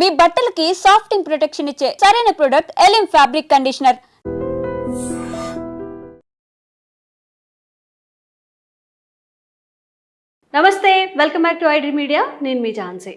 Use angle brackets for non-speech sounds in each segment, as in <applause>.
మీ బట్టలకి సాఫ్టింగ్ ప్రొటెక్షన్ ఇచ్చే సరైన ప్రొడక్ట్ ఎలిమ్ ఫ్యాబ్రిక్ కండిషనర్ నమస్తే welcome back to ID media నేను మీ ఝాన్సీ.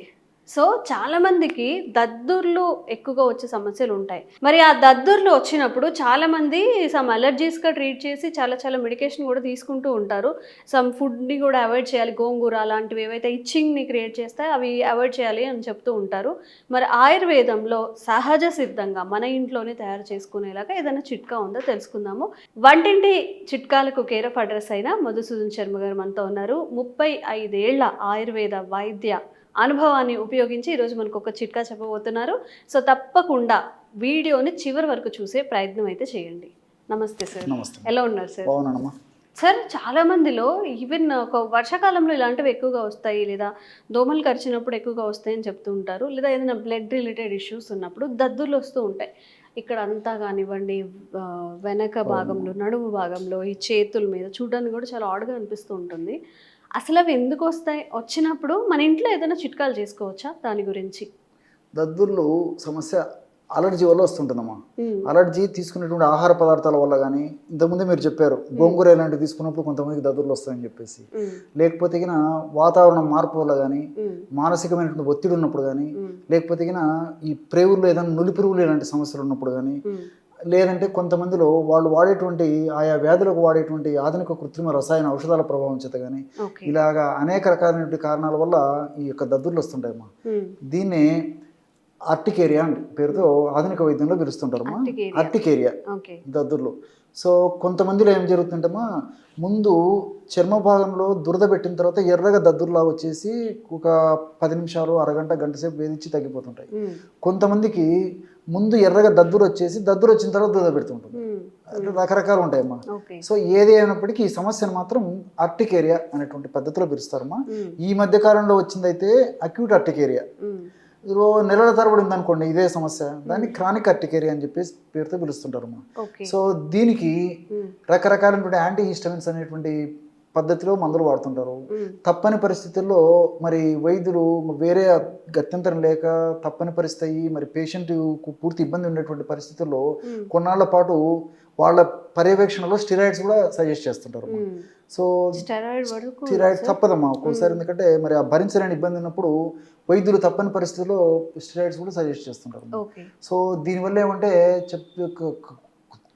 సో చాలామందికి దద్దుర్లు ఎక్కువగా వచ్చే సమస్యలు ఉంటాయి. మరి ఆ దద్దుర్లు వచ్చినప్పుడు చాలామంది సమ్ అలర్జీస్గా ట్రీట్ చేసి చాలా చాలా మెడికేషన్ కూడా తీసుకుంటూ ఉంటారు. సమ్ ఫుడ్ని కూడా అవాయిడ్ చేయాలి. గోంగూర అలాంటివి ఏవైతే ఇచ్చింగ్ని క్రియేట్ చేస్తాయి అవి అవాయిడ్ చేయాలి అని చెప్తూ ఉంటారు. మరి ఆయుర్వేదంలో సహజ సిద్ధంగా మన ఇంట్లోనే తయారు చేసుకునేలాగా ఏదైనా చిట్కా ఉందో తెలుసుకుందాము. వంటింటి చిట్కాలకు కేర్ ఆఫ్ అడ్రస్ అయిన మధుసూదన్ శర్మ గారు మనతో ఉన్నారు. ముప్పై ఐదేళ్ళ ఆయుర్వేద వైద్య అనుభవాన్ని ఉపయోగించి ఈరోజు మనకు ఒక చిట్కా చెప్పబోతున్నారు. సో తప్పకుండా వీడియోని చివరి వరకు చూసే ప్రయత్నం అయితే చేయండి. నమస్తే సార్. నమస్తే. ఎలా ఉన్నారు సార్? బాగున్నానమ్మా. సార్ చాలా మందిలో ఈవెన్ ఒక వర్షాకాలంలో ఇలాంటివి ఎక్కువగా వస్తాయి లేదా దోమలు కరిచినప్పుడు ఎక్కువగా వస్తాయని చెప్తూ ఉంటారు లేదా ఏదైనా బ్లడ్ రిలేటెడ్ ఇష్యూస్ ఉన్నప్పుడు దద్దుర్లు వస్తూ ఉంటాయి. ఇక్కడ అంతా కానివ్వండి వెనక భాగంలో నడుము భాగంలో ఈ చేతుల మీద చూడడానికి కూడా చాలా ఆడుగా అనిపిస్తూ ఉంటుంది. అసలు అవి ఎందుకు వస్తాయి? వచ్చినప్పుడు మన ఇంట్లో ఏదైనా చిట్కాలు చేసుకోవచ్చా దాని గురించి? దద్దుర్లు సమస్య అలర్జీ వల్ల వస్తుంటుందమ్మా. అలర్జీ తీసుకునేటువంటి ఆహార పదార్థాల వల్ల కానీ ఇంతకుముందే మీరు చెప్పారు గోంగూర ఇలాంటివి తీసుకున్నప్పుడు కొంతమందికి దద్దుర్లు వస్తాయని చెప్పేసి. లేకపోతే వాతావరణం మార్పు వల్ల కానీ మానసికమైనటువంటి ఒత్తిడి ఉన్నప్పుడు కానీ లేకపోతే ఈ ప్రేవుల్లో ఏదైనా నులిపురుగులు ఇలాంటి సమస్యలు ఉన్నప్పుడు కానీ లేదంటే కొంతమందిలో వాళ్ళు వాడేటువంటి ఆయా వ్యాధులకు వాడేటువంటి ఆధునిక కృత్రిమ రసాయన ఔషధాల ప్రభావం చేత కానీ ఇలాగా అనేక రకాలైనటువంటి కారణాల వల్ల ఈ యొక్క దద్దుర్లు వస్తుంటాయమ్మా దీన్ని ఆర్టికేరియా అని పేరుతో ఆధునిక వైద్యంలో పిలుస్తుంటారమ్మా. ఓకే. దద్దుర్లు. సో కొంతమందిలో ఏం జరుగుతుంటమ్మా ముందు చర్మ భాగంలో దురద పెట్టిన తర్వాత ఎర్రగా దద్దుర్లా వచ్చేసి ఒక పది నిమిషాలు అరగంట గంట సేపు వేధించి తగ్గిపోతుంటాయి. కొంతమందికి ముందు ఎర్రగా దద్దురు వచ్చేసి దద్దురు వచ్చిన తర్వాత దురద పెడుతుంటుంది రకరకాలు ఉంటాయమ్మా. సో ఏది అయినప్పటికీ ఈ సమస్యను మాత్రం ఆర్టికేరియా అనేటువంటి పద్ధతిలో పిలుస్తారమ్మా. ఈ మధ్య కాలంలో వచ్చిందైతే అక్యూట్ ఆర్టికేరియా ఉమ్, ఇదిగో నెలల తరబడి ఉందనుకోండి ఇదే సమస్య. దాన్ని క్రానిక్ అర్టికేరియా అని చెప్పేసి పేరుతో పిలుస్తుంటారు సో దీనికి రకరకాలైనటువంటి యాంటీ హిస్టమిన్స్ అనేటువంటి పద్ధతిలో మందులు వాడుతుంటారు. తప్పని పరిస్థితుల్లో మరి వైద్యులు వేరే గత్యంతరం లేక తప్పని పరిస్థితి అయ్యి మరి పేషెంట్కు పూర్తి ఇబ్బంది ఉండేటువంటి పరిస్థితుల్లో కొన్నాళ్ళ పాటు వాళ్ళ పర్యవేక్షణలో స్టిరాయిడ్స్ కూడా సజెస్ట్ చేస్తుంటారు. సో స్టెరాయిడ్ వరకు స్టిరాయిడ్ తప్పదమ్మా ఒక్కోసారి ఎందుకంటే మరి ఆ భరించలేని ఇబ్బంది ఉన్నప్పుడు వైద్యులు తప్పని పరిస్థితుల్లో స్టిరాయిడ్స్ కూడా సజెస్ట్ చేస్తుంటారు సో దీనివల్ల ఏమంటే చెప్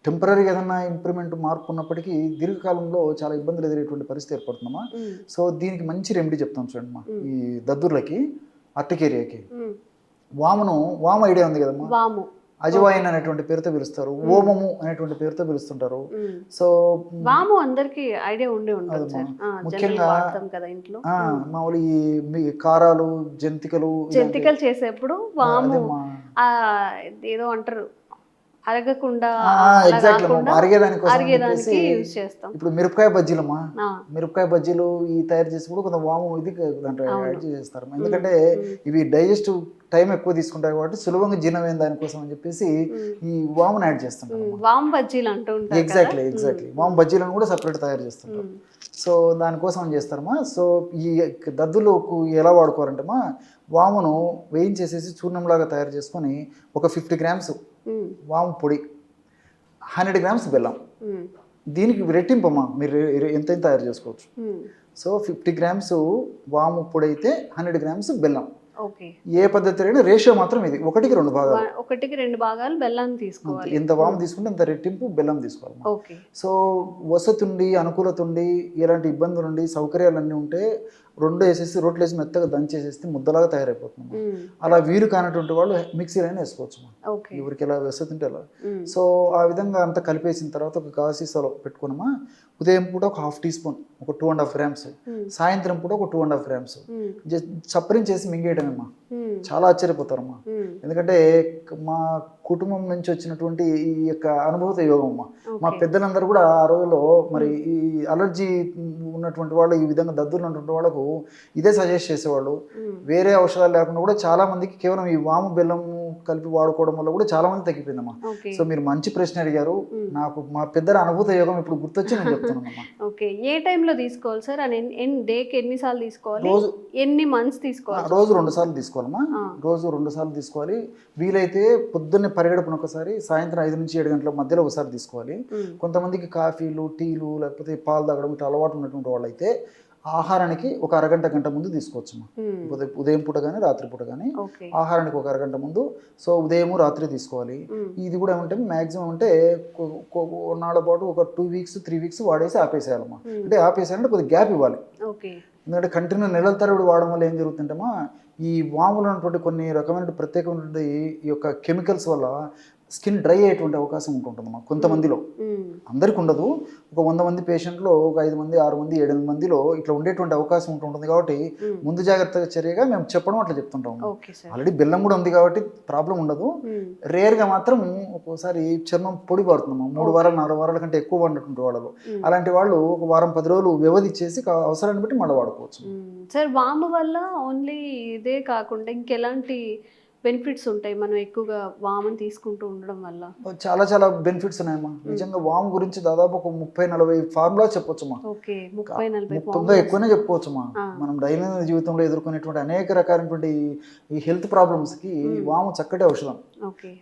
టెంపరీగా ఏదన్నా ఇంప్రూవ్మెంట్ మార్పు ఉన్నప్పటికీ దీర్ఘకాలంలో చాలా ఇబ్బందులు ఎదురేటువంటి పరిస్థితి ఏర్పడుతుందమ్మా. సో దీనికి మంచి రెమెడీ చెప్తాం చూడమ్మా మ్మ్. ఈ దద్దుర్లకి అర్టికేరియాకి. ఉమ్. వామును వాము ఐడియా ఉంది కదమ్మా. వాము. అజవాయిన్ అనేటువంటి పేరుతో పిలుస్తారు. ఓమము అనేటువంటి పేరుతో పిలుస్తుంటారు. సో వాము అందరికి ఐడియా ఉండే ఉంటుంది ముఖ్యంగా- కదా ఇంట్లో. మామూలు ఈ కారాలు జంతికలు జంతికలు చేసేప్పుడు వాము ఏదో అంటారు. అరగకుండా అరిగేదానికి యూజ్ చేస్తాం ఇప్పుడు మిరపకాయ బజ్జీలమ్మా. మిరపకాయ బజ్జీలు ఈ తయారు చేసినప్పుడు కొంత వాము ఇది దాంట్లో. యాడ్ చేస్తారు ఎందుకంటే. ఇవి డైజెస్టివ్ టైం ఎక్కువ తీసుకుంటాయి కాబట్టి సులభంగా జీర్ణమైన దానికోసం అని చెప్పేసి. ఈ వామును యాడ్ చేస్తుంటారు వాము బజ్జీలు అంటూ ఉంటారు ఎగ్జాక్ట్లీ? ఎగ్జాక్ట్లీ వాము బజ్జీలను కూడా సపరేట్ తయారు చేస్తుంటారు. సో దానికోసం ఏం చేస్తారమ్మా. సో ఈ దద్దులకు ఎలా వాడుకోవాలంటేమా వామును వేయించేసేసి చూర్ణంలాగా తయారు చేసుకొని ఒక ఫిఫ్టీ గ్రామ్స్ వాము పొడి. హండ్రెడ్ గ్రామ్స్ బెల్లం. దీనికి రెట్టింపమ్మా. మీరు ఎంత తయారు చేసుకోవచ్చు. సో ఫిఫ్టీ గ్రామ్స్ వాము పొడి అయితే హండ్రెడ్ గ్రామ్స్ బెల్లం. ఏ పద్ధతి అయినా రేషియో మాత్రం ఇది. ఒకటికి రెండు భాగాలు. ఒకటికి రెండు భాగాలు బెల్లాన్ని తీసుకోవాలి. ఎంత వాము తీసుకుంటే అంత రెట్టింపు బెల్లం తీసుకోవాలి సో వసతి ఉండి అనుకూలత ఉండి ఎలాంటి ఇబ్బందులు ఉండి సౌకర్యాలన్నీ ఉంటే రెండు వేసేసి రోట్లు వేసి మెత్తగా దంచేసేస్తే ముద్దలాగా తయారైపోతుంది అలా వీలు కానటువంటి వాళ్ళు మిక్సీలైనా వేసుకోవచ్చు మనం. ఎవరికి ఎలా వసతి ఉంటే అలా. సో ఆ విధంగా అంతా కలిపేసిన తర్వాత ఒక గాసీసాలో పెట్టుకున్నామా? ఉదయం పూట ఒక హాఫ్ టీ స్పూన్ ఒక టూ అండ్ హాఫ్ గ్రామ్స్. సాయంత్రం పూట ఒక టూ అండ్ హాఫ్ గ్రామ్స్. చప్పరించేసి మింగేయడమేమ్మా ఉమ్, చాలా ఆశ్చర్యపోతారమ్మా. ఎందుకంటే మా కుటుంబం నుంచి వచ్చినటువంటి ఈ యొక్క అనుభూత యోగం అమ్మా మా. పెద్దలందరూ కూడా ఆ రోజుల్లో మరి ఈ అలర్జీ ఉన్నటువంటి వాళ్ళు ఈ విధంగా దద్దులు ఉన్నటువంటి వాళ్ళకు ఇదే సజెస్ట్ చేసేవాళ్ళు. వేరే ఔషధాలు లేకుండా కూడా చాలా మందికి కేవలం ఈ వాము బెల్లం కలిపి వాడుకోవడం వల్ల కూడా చాలా మంది తగ్గిపోయిందమ్మా. సో మీరు మంచి ప్రశ్న అడిగారు. నాకు మా పెద్దల అనుభూత యోగం ఇప్పుడు గుర్తొచ్చి నేను చెప్తున్నానమ్మా. <laughs> ఓకే. ఏ టైంలో తీసుకోవాలి సార్? డేకి ఎన్నిసార్లు తీసుకోవాలి? రోజు ఎన్ని మంత్స్ తీసుకోవాలి? రోజు రెండు సార్లు తీసుకోవాలమ్మా. రోజు రెండు సార్లు తీసుకోవాలి. వీలైతే పొద్దున్నే పరిగెడుపున ఒకసారి సాయంత్రం ఐదు నుంచి ఏడు గంటల మధ్యలో ఒకసారి తీసుకోవాలి. కొంతమందికి కాఫీలు టీలు లేకపోతే పాలు తాగడం ఇట్లా అలవాటు ఉన్నటువంటి వాళ్ళైతే ఆహారానికి ఒక అరగంట గంట ముందు తీసుకోవచ్చమ్మా. మ్మ్. ఉదయం ఉదయం పూట కానీ రాత్రి పూట కానీ ఆహారానికి ఒక అరగంట ముందు. సో ఉదయం రాత్రి తీసుకోవాలి. ఇది కూడా ఏమంటే మ్యాక్సిమం అంటే కొన్నాళ్ళ పాటు ఒక టూ వీక్స్ త్రీ వీక్స్ వాడేసి ఆపేసేయాలమ్మా. మ్మ్. అంటే ఆపేసేయాలంటే కొద్దిగా గ్యాప్ ఇవ్వాలి. ఎందుకంటే కంటిన్యూ నెలల తరబడి వాడడం వల్ల ఏం జరుగుతుంటేమా ఈ వాములో ఉన్నటువంటి కొన్ని రకమైన ప్రత్యేకమైనటువంటి ఈ యొక్క కెమికల్స్ వల్ల స్కిన్ డ్రై అయ్యేటువంటి అవకాశం ఉంటుందమ్మా కొంతమందిలో. అందరికి ఉండదు ఒక వంద మంది పేషెంట్లో ఒక ఐదు మంది ఆరు మంది ఏడెనిమిది మందిలో ఇట్లా ఉండేటువంటి అవకాశం ఉంటుంటుంది కాబట్టి. ముందు జాగ్రత్త చర్యగా మేము చెప్పడం అట్లా చెప్తుంటాం ఆల్రెడీ బెల్లం కూడా ఉంది కాబట్టి ప్రాబ్లం ఉండదు. రేర్గా మాత్రం ఒక్కోసారి చర్మం పొడి పడుతుందమ్మా మూడు వారాలు నాలుగు వారాల కంటే ఎక్కువ పడినటువంటి వాళ్ళలో. అలాంటి వాళ్ళు ఒక వారం పది రోజులు వ్యవధి కా- అవసరాన్ని బట్టి మళ్ళీ వాడుకోవచ్చు. సార్ వాము వల్ల ఓన్లీ ఇదే కాకుండా ఇంకెలాంటి బెనిఫిట్స్ ఉంటాయి మనం ఎక్కువగా వాముని తీసుకుంటూ ఉండడం వల్ల. చాలా చాలా బెనిఫిట్స్ ఉన్నాయమ్మా. నిజంగా వాము గురించి దాదాపు ఒక ముప్పై నలభై ఫార్ములా చెప్పొచ్చమ్మా. ఓకే ముప్పై నలభై ఎక్కువనే చెప్పుకోవచ్చమ్మా ఆ. మనం దైనందిన జీవితంలో ఎదుర్కొనేటువంటి అనేక రకాలైనటువంటి ఈ- హెల్త్ ప్రాబ్లమ్స్కి వాము చక్కటి ఔషధం.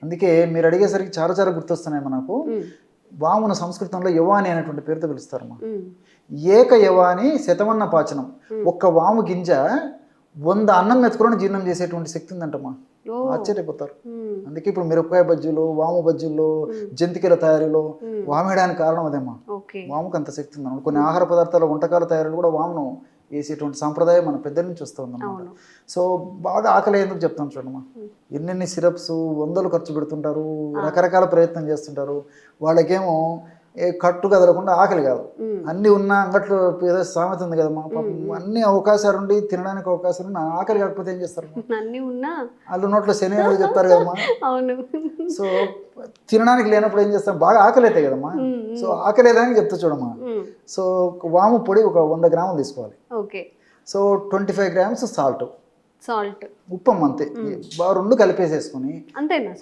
అందుకే మీరు అడిగేసరికి చాలా చాలా గుర్తొస్తున్నాయి మనకు. వామును సంస్కృతంలో యవాని అనేటువంటి పేరుతో పిలుస్తారమ్మా. మ్మ్. ఏక యవాని శతమన్న పాచనం ఒక్క వాము గింజ వంద అన్నం మెతుకులను జీర్ణం చేసేటువంటి శక్తి ఉందంటమ్మా. ఆశ్చర్యపోతారు. అందుకే ఇప్పుడు మిరపకాయ బజ్జీలు వాము బజ్జీల్లో జంతికల తయారీలో మ్మ్. వామేయడానికి కారణం అదేమ్మా. వాముకు అంత శక్తి ఉందన్నమాట. కొన్ని ఆహార పదార్థాల వంటకాల తయారీలు కూడా వామును వేసేటువంటి సాంప్రదాయం మన పెద్దల నుంచి వస్తూ ఉందన్నమాట. అవును. సో బాగా ఆకలి ఎందుకు చెప్తాను చూడమ్మా. ఎన్నెన్ని సిరప్స్ వందలు ఖర్చు పెడుతుంటారు రకరకాల ప్రయత్నం చేస్తుంటారు. వాళ్ళకేమో ఏ కట్టు కదలకుండా ఆకలి కాదు. అన్ని ఉన్న అంగట్లో ఏదో సామెత ఉంది కదమ్మా. పాపం అన్ని అవకాశాలు ఉండి తినడానికి అవకాశాలు ఉన్న ఆకలి కాకపోతే ఏం చేస్తారు <laughs> అన్నీ ఉన్నా వాళ్ళు నోట్లో శని చెప్తారు కదమ్మా. <laughs> అవును. సో తినడానికి లేనప్పుడు ఏం చేస్తాం? బాగా ఆకలి అవుతాయి కదమ్మా. మ్మ్. సో ఆకలి లేదని చెప్తా చూడమ్మా. మ్మ్. సో వాము పొడి ఒక వంద గ్రాములు తీసుకోవాలి. Okay. So twenty five grams salt. Salt. ఉప్పం అంతే. బాగా రెండు కలిపేసేసుకొని అంతేనా.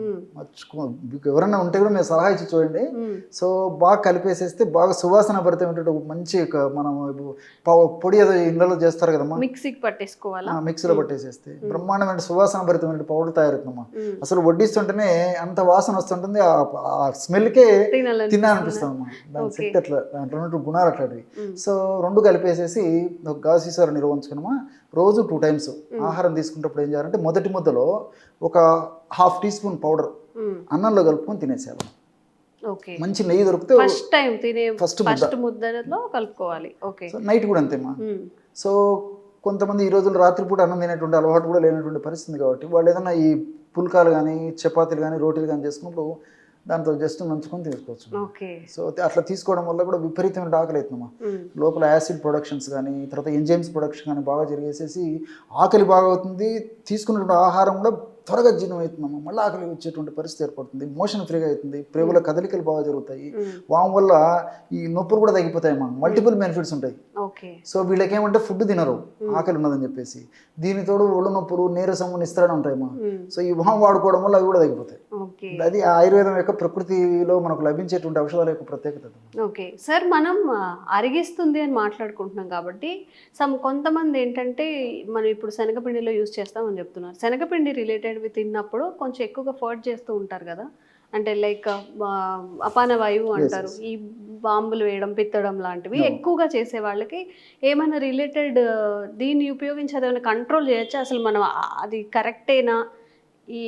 మ్మ్. మీకు ఎవరైనా ఉంటే కూడా మీరు సలహా ఇచ్చి చూడండి. మ్మ్. సో బాగా కలిపేసేస్తే బాగా సువాసన భరితమైనటువంటి మంచి మనం పొడి ఏదో ఇళ్ళలో చేస్తారు కదమ్మా. మిక్సీకి పట్టేసుకోవాలా? మిక్సీలో పట్టేసేస్తే. బ్రహ్మాండమైన సువాసన భరితమైన పౌడర్ తయారవుతుందమ్మా. మ్మ్. అసలు వడ్డిస్తుంటేనే అంత వాసన వస్తుంటుంది ఆ- స్మెల్కే తినాలని తినాలనిపిస్తుందమ్మా. దాని. శక్తి అట్లా దాంట్లో గుణాలు అట్లాంటివి. మ్మ్. సో రెండు కలిపేసేసి ఒక గాసీసారి నిర్వహించుకున్నామా రోజు టూ టైమ్స్ ఆహారం తీసుకున్నప్పుడు ఏం చేయాలంటే మొదటి ముద్దలో ఒక హాఫ్ టీ స్పూన్ పౌడర్. అన్నంలో కలుపుకొని ఓకే మంచి నెయ్యి దొరికితే ఫస్ట్ టైం తినే ఫస్ట్ ముద్ద. ఫస్ట్ ముద్దలో కలుపుకోవాలి ఓకే సో నైట్ కూడా అంతేమా. సో కొంతమంది ఈ రోజుల్లో రాత్రిపూట అన్నం తినేటువంటి అలవాటు కూడా లేనటువంటి పరిస్థితి కాబట్టి వాళ్ళు ఏదైనా ఈ పుల్కాలు కానీ చపాతీలు కానీ రోటీలు కానీ చేసుకున్నప్పుడు దాంతో జస్ట్ నంచుకొని తీసుకోవచ్చు. సో అట్లా తీసుకోవడం వల్ల కూడా విపరీతమైన ఆకలి అవుతుందమ్మా మ్మ్. లోపల యాసిడ్ ప్రొడక్షన్స్ కానీ తర్వాత ఎంజైమ్స్ ప్రొడక్షన్ కానీ బాగా జరిగేసేసి ఆకలి బాగా అవుతుంది. తీసుకున్నటువంటి ఆహారం కూడా త్వరగా జీర్ణం అవుతుందమ్మా మళ్ళీ ఆకలి వచ్చేటువంటి పరిస్థితి ఏర్పడుతుంది. మోషన్ ఫ్రీగా అవుతుంది. ప్రేగుల కదలికలు బాగా జరుగుతాయి. వామ్ వల్ల ఈ నొప్పులు కూడా తగ్గిపోతాయమ్మా మల్టిపుల్ బెనిఫిట్స్ ఉంటాయి. సో వీళ్ళకేమంటే ఫుడ్ తినరు. ఆకలి ఉన్నదని చెప్పేసి. దీనితోడు ఒళ్ళు నొప్పులు నీరసం నిస్త్రణ ఉంటాయమ్మా మ్మ్. సో ఈ వామ్ వాడుకోవడం వల్ల అవి కూడా తగ్గిపోతాయి. అది ఆయుర్వేదం యొక్క ప్రకృతిలో మనకు లభించేటువంటి ఔషధాల యొక్క ప్రత్యేకత. ఓకే. సార్ మనం అరిగిస్తుంది అని మాట్లాడుకుంటున్నాం కాబట్టి సమ్ కొంతమంది ఏంటంటే మనం ఇప్పుడు శనగపిండిలో యూజ్ చేస్తామని చెప్తున్నారు. శనగపిండి రిలేటెడ్వి తిన్నప్పుడు కొంచెం ఎక్కువగా ఫర్ట్ చేస్తూ ఉంటారు కదా. అంటే లైక్ అపాన వాయువు అంటారు. ఈ బాంబులు వేయడం పిత్తడం లాంటివి ఎక్కువగా చేసే వాళ్ళకి ఏమైనా రిలేటెడ్ దీన్ని ఉపయోగించి అదేమైనా కంట్రోల్ చేయొచ్చా? అసలు మనం అది కరెక్టేనా? ఈ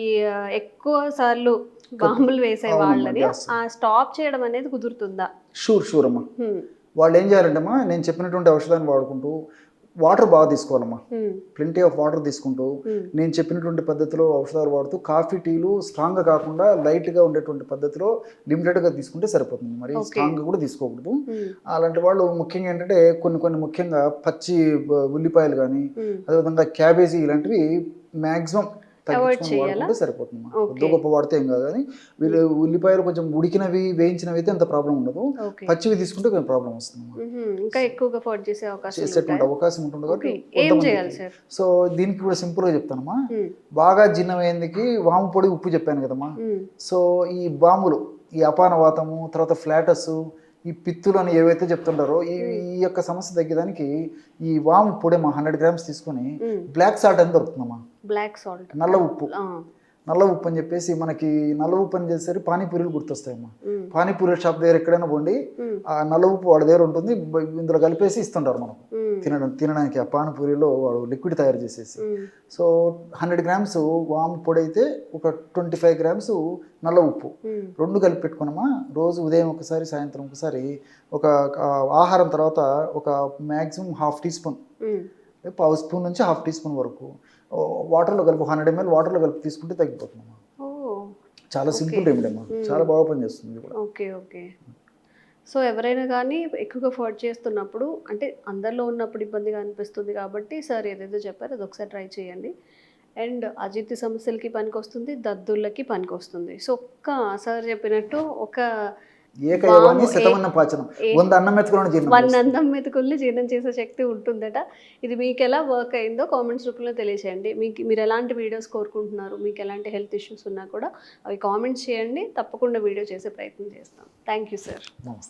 ఎక్కువ సార్లు బాంబులు వేసే వాళ్ళని స్టాప్ చేయడం అనేది కుదురుతుందా? షూర్ షూర్ అమ్మా. వాళ్ళు ఏం చేయాలంటే అమ్మా నేను చెప్పినటువంటి ఔషధాన్ని వాడుకుంటూ వాటర్ బాగా తీసుకోవాలమ్మా. ప్lenty ఆఫ్ వాటర్ తీసుకుంటూ. నేను చెప్పినటువంటి పద్ధతిలో ఔషధాలు వాడుతూ కాఫీ టీలు స్ట్రాంగ్గా కాకుండా లైట్గా ఉండేటువంటి పద్ధతిలో లిమిటెడ్గా తీసుకుంటే సరిపోతుంది మరి. స్ట్రాంగ్గా కూడా తీసుకోకూడదు. అలాంటి వాళ్ళు ముఖ్యంగా ఏంటంటే కొన్ని కొన్ని ముఖ్యంగా పచ్చి ఉల్లిపాయలు కానీ. అదేవిధంగా క్యాబేజీ ఇలాంటివి మ్యాక్సిమం తగ్గించుకొని సరిపోతుంది. కొద్ది గొప్ప వాడితే ఏం కాదు కానీ వీళ్ళు ఉల్లిపాయలు కొంచెం ఉడికినవి వేయించినవి అయితే అంత ప్రాబ్లం ఉండదు. పచ్చివి తీసుకుంటే కొంచెం ప్రాబ్లం వస్తుంది. ఇంకా ఎక్కువగా ఫోర్డ్ చేసే అవకాశం చేసేటువంటి అవకాశం ఉంటుంది కాబట్టి సో దీనికి కూడా సింపుల్గా చెప్తానమ్మా. మ్మ్. బాగా జిన్నమైందికి వాము పొడి ఉప్పు చెప్పాను కదమ్మా. మ్మ్. సో ఈ బాంబులు ఈ అపానవాతము తర్వాత ఫ్లాటస్ ఈ పిత్తులు అని ఏవైతే చెప్తుంటారో ఈ ఈ యొక్క సమస్య తగ్గడానికి ఈ వాము పొడి మా హండ్రెడ్ గ్రామ్స్ తీసుకొని. బ్లాక్ సాల్ట్ అని దొరుకుతుందమ్మా బ్లాక్ సాల్ట్ నల్ల ఉప్పు. నల్ల ఉప్పు అని చెప్పేసి మనకి నల్ల ఉప్పు అని చేసేసరికి పానీపూరీలు గుర్తొస్తాయమ్మా మ్మ్. పానీపూరి షాప్ దగ్గర ఎక్కడైనా పోండి. ఆ నల్ల ఉప్పు వాడి దగ్గర ఉంటుంది ఇందులో కలిపేసి ఇస్తుంటారు మ్మ్. తినడం తినడానికి ఆ పానీపూరిలో వాడు లిక్విడ్ తయారు చేసేసి. సో హండ్రెడ్ గ్రామ్స్ వాము పొడి అయితే ఒక ట్వంటీ ఫైవ్ గ్రామ్స్ నల్ల ఉప్పు. రెండు కలిపి పెట్టుకున్నామా రోజు ఉదయం ఒకసారి సాయంత్రం ఒకసారి ఒక ఆహారం తర్వాత ఒక మ్యాక్సిమం హాఫ్ టీ స్పూన్. పావు స్పూన్ నుంచి హాఫ్ టీ స్పూన్ వరకు. వాటర్లో కలిపి హండ్రెడ్ ఎంఎల్ వాటర్లో కలిపి తీసుకుంటే తగ్గిపోతుందమ్మా. ఓ చాలా సింపుల్ రెమెడీ అమ్మా చాలా బాగా పనిచేస్తుంది కూడా. Okay okay. సో ఎవరైనా కానీ ఎక్కువగా ఫోర్డ్ చేస్తున్నప్పుడు అంటే అందరిలో ఉన్నప్పుడు ఇబ్బందిగా అనిపిస్తుంది కాబట్టి సార్ ఏదేదో చెప్పారు అది ఒకసారి ట్రై చేయండి. అండ్ అజిత్ సమస్యలకి పనికొస్తుంది దద్దుర్లకి పనికొస్తుంది. సో ఒక్క సార్ చెప్పినట్టు ఒక ఏకైవాన్ని వాము, ఏ- శతమన్న పాచనం వంద అన్నం మెతుకులను జీర్ణం మెతుకుల్ని చేసే శక్తి ఉంటుందట. ఇది మీకు ఎలా వర్క్ అయిందో కామెంట్స్ రూపంలో తెలియచేయండి. మీకు మీరు ఎలాంటి వీడియోస్ కోరుకుంటున్నారు? మీకు ఎలాంటి హెల్త్ ఇష్యూస్ ఉన్నా కూడా అవి కామెంట్స్ చేయండి. తప్పకుండా వీడియో చేసే ప్రయత్నం చేస్తాం. థ్యాంక్ యూ సార్ నమస్తే.